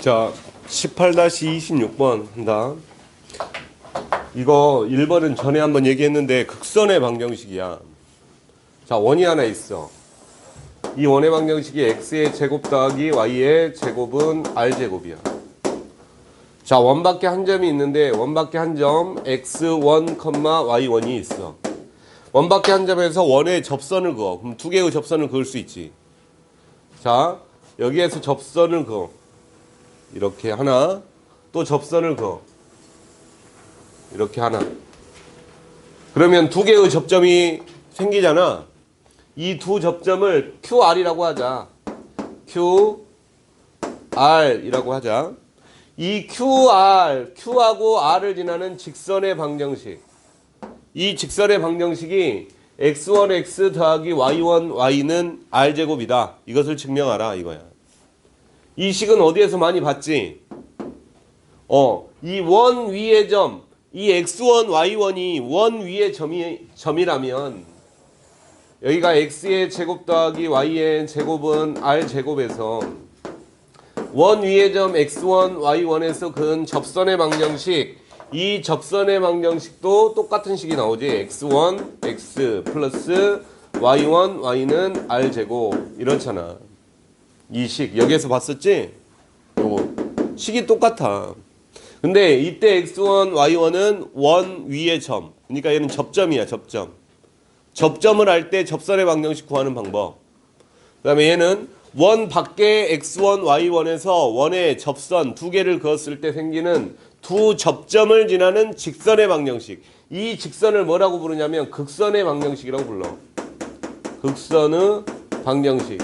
자, 18-26번 한다. 이거 1번은 전에 한번 얘기했는데 극선의 방정식이야. 자, 원이 하나 있어. 이 원의 방정식이 x의 제곱 더하기 y의 제곱은 r 제곱이야. 자, 원밖에 한 점이 있는데 원밖에 한 점 x1, y1이 있어. 원밖에 한 점에서 원의 접선을 그어. 그럼 두 개의 접선을 그을 수 있지. 자, 여기에서 접선을 그어. 이렇게 하나, 또 접선을 그어. 이렇게 하나. 그러면 두 개의 접점이 생기잖아. 이 두 접점을 QR이라고 하자. QR이라고 하자. 이 QR, Q하고 R을 지나는 직선의 방정식. 이 직선의 방정식이 x1x 더하기 y1 y는 r제곱이다. 이것을 증명하라 이거야. 이 식은 어디에서 많이 봤지? 어, 이 원 위의 점, 이 x1, y1이 원 위의 점이 점이라면 여기가 x의 제곱 더하기 y의 제곱은 r 제곱에서 원 위의 점 x1, y1에서 그은 접선의 방정식 이 접선의 방정식도 똑같은 식이 나오지 x1, x 플러스 y1, y는 r 제곱 이렇잖아 이 식 여기에서 봤었지? 요거 식이 똑같아 근데 이때 x1, y1은 원 위의 점 그러니까 얘는 접점이야 접점 접점을 할 때 접선의 방정식 구하는 방법 그 다음에 얘는 원 밖에 x1, y1에서 원의 접선 두 개를 그었을 때 생기는 두 접점을 지나는 직선의 방정식. 이 직선을 뭐라고 부르냐면 극선의 방정식이라고 불러. 극선의 방정식.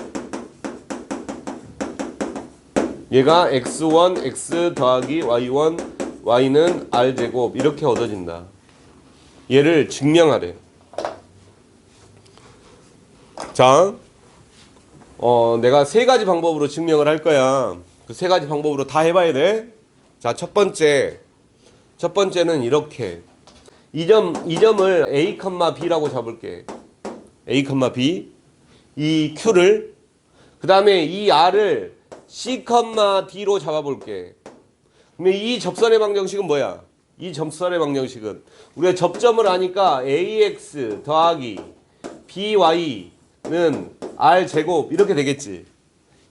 얘가 x1, x 더하기 y1, y는 r제곱 이렇게 얻어진다. 얘를 증명하래. 자, 어, 내가 세 가지 방법으로 증명을 할 거야. 그 세 가지 방법으로 다 해봐야 돼. 자, 첫 번째. 첫 번째는 이렇게. 이 점, 이 점을 A, B라고 잡을게. A, B. 이 Q를. 그 다음에 이 R을 C, D로 잡아볼게. 그러면 이 접선의 방정식은 뭐야? 이 접선의 방정식은 우리가 접점을 아니까 AX 더하기 BY는 R 제곱 이렇게 되겠지.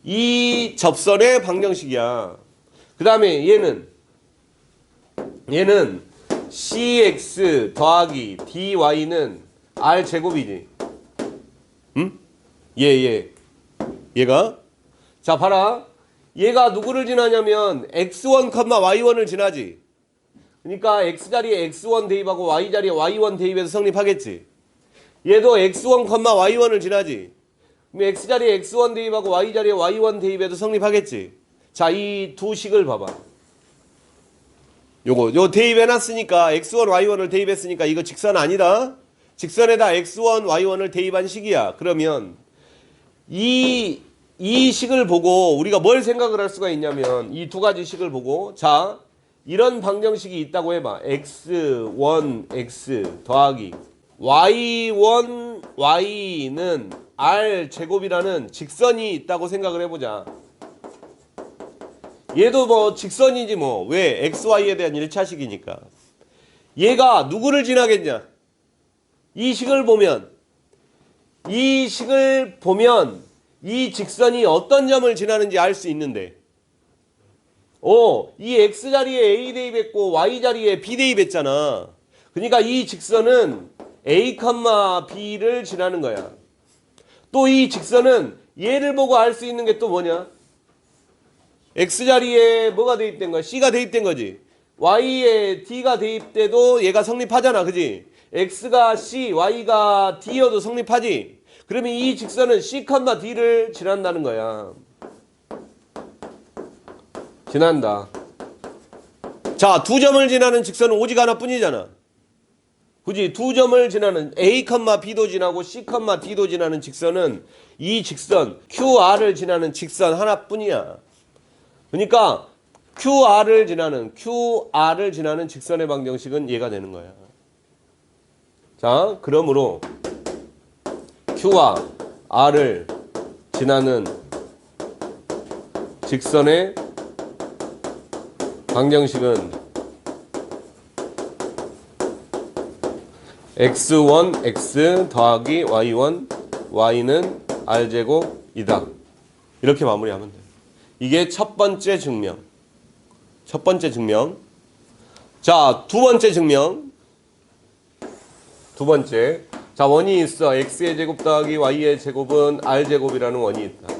이 접선의 방정식이야. 그 다음에 얘는 얘는 cx 더하기 dy는 r 제곱이지. 응? 얘 얘. 얘가 자 봐라. 얘가 누구를 지나냐면 x1, y1을 지나지. 그러니까 x 자리에 x1 대입하고 y 자리에 y1 대입해서 성립하겠지. 얘도 x1, y1을 지나지. 그럼 x 자리에 x1 대입하고 y 자리에 y1 대입해도 성립하겠지. 자, 이 두 식을 봐봐. 요거 요 대입해놨으니까 x1, y1을 대입했으니까 이거 직선 아니다. 직선에다 x1, y1을 대입한 식이야. 그러면 이, 이 식을 보고 우리가 뭘 생각을 할 수가 있냐면 이 두 가지 식을 보고 자 이런 방정식이 있다고 해봐. x1, x 더하기 y1, y는 r 제곱이라는 직선이 있다고 생각을 해보자. 얘도 뭐 직선이지 뭐. 왜? xy에 대한 1차식이니까. 얘가 누구를 지나겠냐? 이 식을 보면 이 식을 보면 이 직선이 어떤 점을 지나는지 알 수 있는데 어, 이 x 자리에 a 대입했고 y 자리에 b 대입했잖아. 그러니까 이 직선은 a, b를 지나는 거야. 또 이 직선은 얘를 보고 알 수 있는 게 또 뭐냐? x 자리에 뭐가 대입된 거야? c가 대입된 거지. y에 d가 대입돼도 얘가 성립하잖아. 그지? x가 c, y가 d여도 성립하지. 그러면 이 직선은 c, d를 지난다는 거야. 지난다. 자, 두 점을 지나는 직선은 오직 하나뿐이잖아. 그지? 두 점을 지나는 A, B도 지나고 C, D도 지나는 직선은 이 직선 QR을 지나는 직선 하나뿐이야. 그러니까 QR을 지나는 QR을 지나는 직선의 방정식은 얘가 되는 거야. 자, 그러므로 Q와 R을 지나는 직선의 방정식은 x1 x 더하기 y1 y는 r제곱이다. 이렇게 마무리하면 돼요. 이게 첫 번째 증명. 첫 번째 증명. 자, 두 번째 증명. 두 번째. 자, 원이 있어. x의 제곱 더하기 y의 제곱은 r제곱이라는 원이 있다.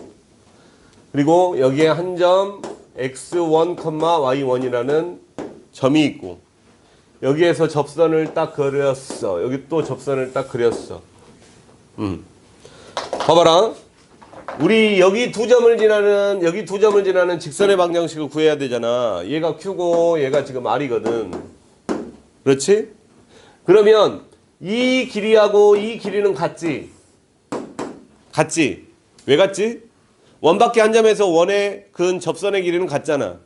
그리고 여기에 한 점 x1, y1이라는 점이 있고 여기에서 접선을 딱 그렸어. 여기 또 접선을 딱 그렸어. 음. 봐봐라. 우리 여기 두 점을 지나는 여기 두 점을 지나는 직선의 방정식을 구해야 되잖아. 얘가 q고 얘가 지금 r이거든. 그렇지? 그러면 이 길이하고 이 길이는 같지? 같지? 왜 같지? 원밖에 한 점에서 원의 근 접선의 길이는 같잖아.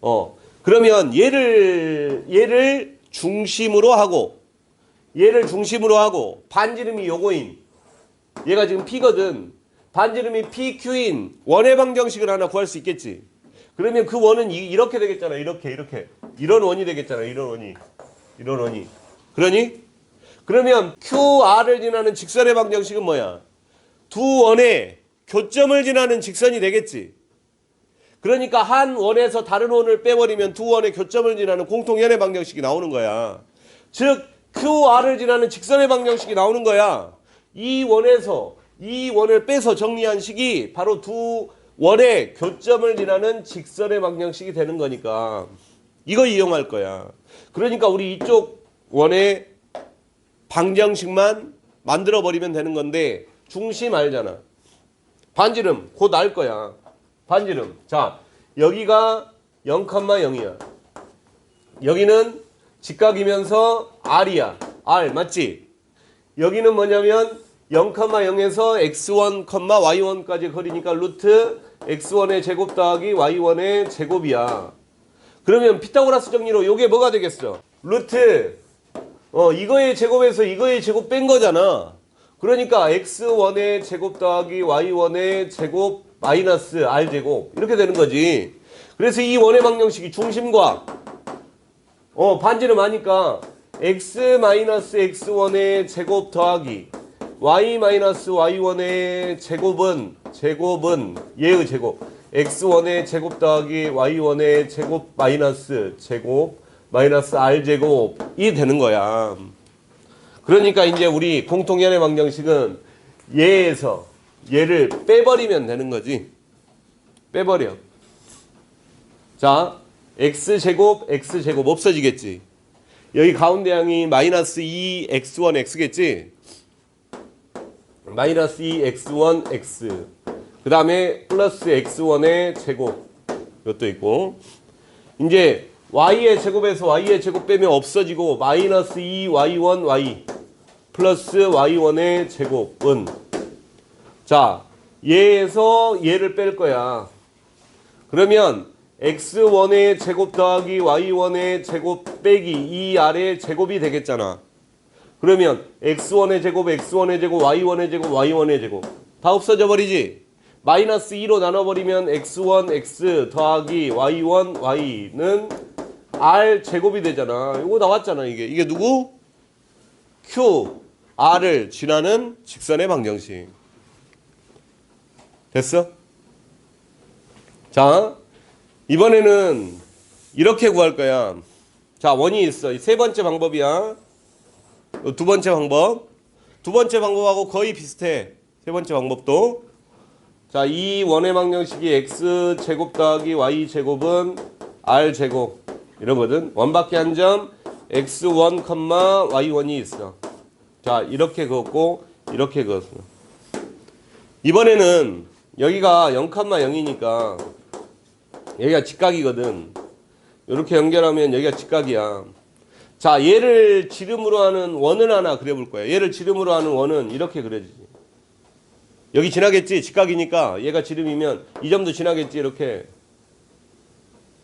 어. 그러면 얘를 얘를 중심으로 하고 얘를 중심으로 하고 반지름이 요거인 얘가 지금 P거든. 반지름이 PQ인 원의 방정식을 하나 구할 수 있겠지. 그러면 그 원은 이, 이렇게 되겠잖아. 이렇게 이렇게 이런 원이 되겠잖아. 이런 원이 이런 원이. 그러니 그러면 QR을 지나는 직선의 방정식은 뭐야? 두 원의 교점을 지나는 직선이 되겠지. 그러니까 한 원에서 다른 원을 빼버리면 두 원의 교점을 지나는 공통연의 방정식이 나오는 거야. 즉 QR을 지나는 직선의 방정식이 나오는 거야. 이 원에서 이 원을 빼서 정리한 식이 바로 두 원의 교점을 지나는 직선의 방정식이 되는 거니까 이거 이용할 거야. 그러니까 우리 이쪽 원의 방정식만 만들어 버리면 되는 건데 중심 알잖아. 반지름 곧 알 거야. 반지름. 자, 여기가 0,0이야. 여기는 직각이면서 R이야. R 맞지? 여기는 뭐냐면 0,0에서 x1, y1까지 거리니까 루트 x1의 제곱 더하기 y1의 제곱이야. 그러면 피타고라스 정리로 요게 뭐가 되겠어? 루트 어 이거의 제곱에서 이거의 제곱 뺀 거잖아. 그러니까 x1의 제곱 더하기 y1의 제곱 마이너스 r 제곱 이렇게 되는 거지. 그래서 이 원의 방정식이 중심과 어 반지름 하니까 x 마이너스 x1의 제곱 더하기 y 마이너스 y1의 제곱은 제곱은 얘의 제곱 x1의 제곱 더하기 y1의 제곱 마이너스 제곱 마이너스 r 제곱이 되는 거야. 그러니까 이제 우리 공통연의 방정식은 얘에서 얘를 빼버리면 되는 거지. 빼버려. 자, x제곱, x제곱 없어지겠지. 여기 가운데 양이 마이너스 2x1, x겠지? 마이너스 2x1, x. 그 다음에 플러스 x1의 제곱. 이것도 있고. 이제 y의 제곱에서 y의 제곱 빼면 없어지고 마이너스 2y1, y. 플러스 y1의 제곱은 자 얘에서 얘를 뺄 거야. 그러면 x1의 제곱 더하기 y1의 제곱 빼기 이 아래 제곱이 되겠잖아. 그러면 x1의 제곱, x1의 제곱, y1의 제곱, y1의 제곱 다 없어져 버리지. 마이너스 2로 나눠버리면 x1, x 더하기 y1, y는 r 제곱이 되잖아. 이거 나왔잖아 이게. 이게 누구? q, r을 지나는 직선의 방정식. 됐어? 자, 이번에는 이렇게 구할 거야. 자, 원이 있어. 이세 번째 방법이야. 이두 번째 방법. 두 번째 방법하고 거의 비슷해. 세 번째 방법도. 자, 이 원의 방정식이 x 제곱 더하기 y 제곱은 r 제곱 이러거든. 원밖에 한 점 x1, y1이 있어. 자, 이렇게 그었고 이렇게 그었어. 이번에는 여기가 0,0이니까 여기가 직각이거든. 이렇게 연결하면 여기가 직각이야. 자, 얘를 지름으로 하는 원을 하나 그려볼 거야. 얘를 지름으로 하는 원은 이렇게 그려지지. 여기 지나겠지? 직각이니까 얘가 지름이면 이 점도 지나겠지? 이렇게.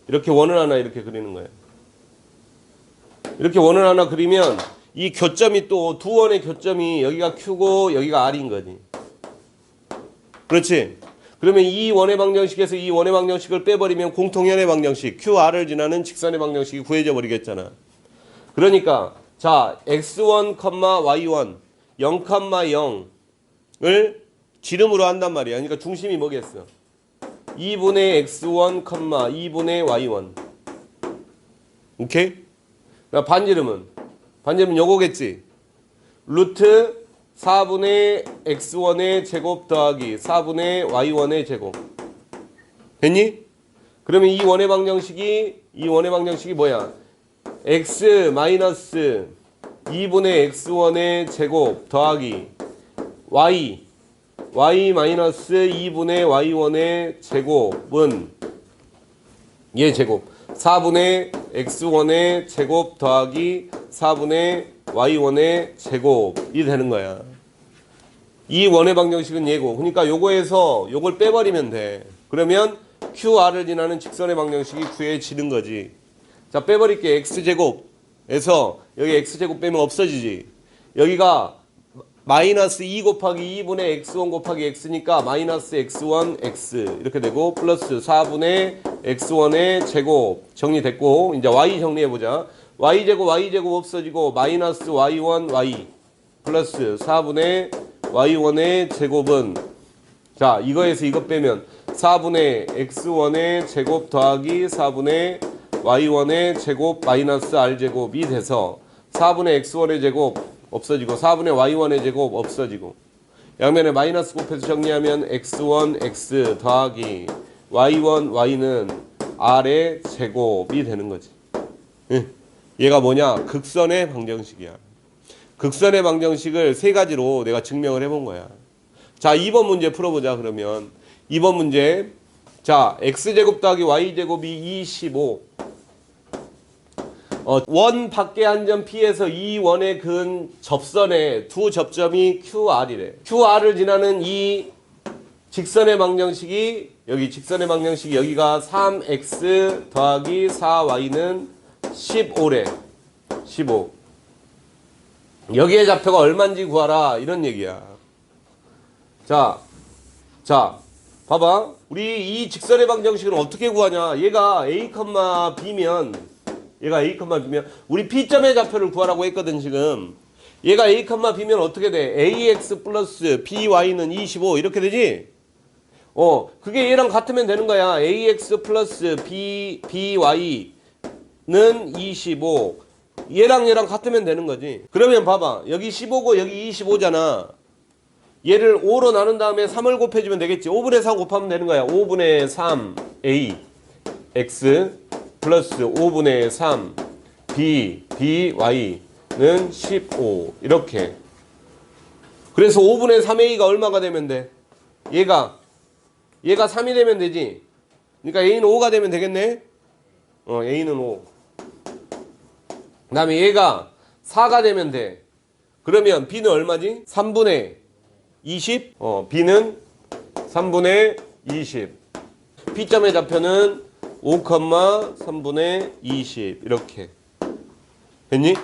이렇게 원을 하나 이렇게 그리는 거야. 이렇게 원을 하나 그리면 이 교점이 또 두 원의 교점이 여기가 Q고 여기가 R인 거지. 그렇지? 그러면 이 원의 방정식에서 이 원의 방정식을 빼버리면 공통연의 방정식 QR을 지나는 직선의 방정식이 구해져 버리겠잖아. 그러니까 자 x1, y1 0,0을 지름으로 한단 말이야. 그러니까 중심이 뭐겠어? 2분의 x1, 2분의 y1. 오케이? 반지름은 반지름은 요거겠지. 루트 4분의 x1의 제곱 더하기 4분의 y1의 제곱. 됐니? 그러면 이 원의 방정식이 이 원의 방정식이 뭐야? x 마이너스 2분의 x1의 제곱 더하기 y y 마이너스 2분의 y1의 제곱은 얘 제곱 4분의 x1의 제곱 더하기 4분의 y1의 제곱이 되는 거야. 이 원의 방정식은 얘고. 그러니까 요거에서 요걸 빼버리면 돼. 그러면 QR을 지나는 직선의 방정식이 구해지는 거지. 자, 빼버릴게. x제곱에서 여기 x제곱 빼면 없어지지. 여기가 마이너스 2 곱하기 2분의 x1 곱하기 x니까 마이너스 x1 x 이렇게 되고 플러스 4분의 x1의 제곱 정리됐고 이제 y 정리해보자. y제곱 y제곱 없어지고 마이너스 y1 y 플러스 4분의 y1의 제곱은 자 이거에서 이거 빼면 4분의 x1의 제곱 더하기 4분의 y1의 제곱 마이너스 r제곱이 돼서 4분의 x1의 제곱 없어지고 4분의 y1의 제곱 없어지고 양면에 마이너스 곱해서 정리하면 x1 x 더하기 y1 y는 r의 제곱이 되는 거지. 예. 얘가 뭐냐? 극선의 방정식이야. 극선의 방정식을 세 가지로 내가 증명을 해본 거야. 자, 2번 문제 풀어보자, 그러면. 2번 문제. 자, x제곱 더하기 y제곱이 25. 어, 원 밖에 한 점 P에서 이 원의 근 접선의 두 접점이 QR이래. QR을 지나는 이 직선의 방정식이 여기 직선의 방정식이 여기가 3x 더하기 4y는 15래. 15. 여기에 좌표가 얼마인지 구하라 이런 얘기야. 자, 자, 봐봐. 우리 이 직선의 방정식을 어떻게 구하냐? 얘가 a, b면 얘가 a, b면 우리 p점의 좌표를 구하라고 했거든 지금. 얘가 a, b면 어떻게 돼? ax 플러스 by는 25 이렇게 되지? 어, 그게 얘랑 같으면 되는 거야. ax 플러스 b by는 25. 얘랑 얘랑 같으면 되는 거지. 그러면 봐봐. 여기 15고 여기 25잖아. 얘를 5로 나눈 다음에 3을 곱해주면 되겠지. 5분의 4 곱하면 되는 거야. 5분의 3 a x 플러스 5분의 3 b b y는 15 이렇게. 그래서 5분의 3a가 얼마가 되면 돼? 얘가 얘가 3이 되면 되지. 그러니까 a는 5가 되면 되겠네. 어, a는 5. 그 다음에 얘가 4가 되면 돼. 그러면 b는 얼마지? 3분의 20. 어, b는 3분의 20. p점의 좌표는 5, 3분의 20 이렇게. 됐니?